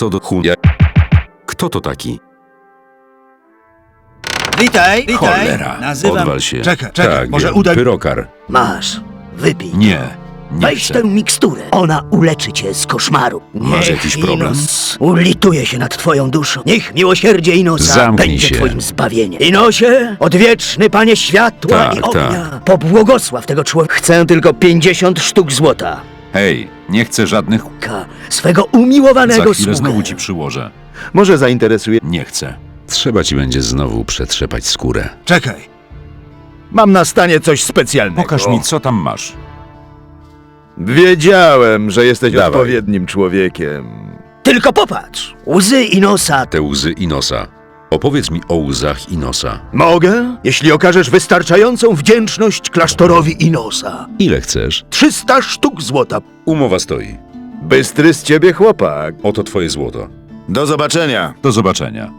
co do chuja... Kto to taki? Witaj, witaj. Cholera, Nazywam... odwal się. Czekaj, czekaj, tak, może wiem, uda... Pyrokar. Masz, wypij. Nie, nie Weź chcę. tę miksturę. Ona uleczy cię z koszmaru. Masz Niech jakiś problem? Inos ulituje się nad twoją duszą. Niech miłosierdzie Inosa Zamknij będzie się. twoim zbawieniem. Inosie, odwieczny panie światła Tak, i ognia, tak. pobłogosław tego człowieka. Chcę tylko 50 sztuk złota. Hej, nie chcę żadnych... Ka, swego umiłowanego Za chwilę sługę. znowu ci przyłożę. Może zainteresuje... Nie chcę. Trzeba ci będzie znowu przetrzepać skórę. Czekaj. Mam na stanie coś specjalnego. Pokaż mi, co tam masz. Wiedziałem, że jesteś Dawaj. odpowiednim człowiekiem. Tylko popatrz. Łzy Inosa Te łzy Inosa. Opowiedz mi o łzach Inosa. Mogę? Jeśli okażesz wystarczającą wdzięczność klasztorowi Inosa. Ile chcesz? 300 sztuk złota. Umowa stoi. Bystry z ciebie chłopak. Oto twoje złoto. Do zobaczenia. Do zobaczenia.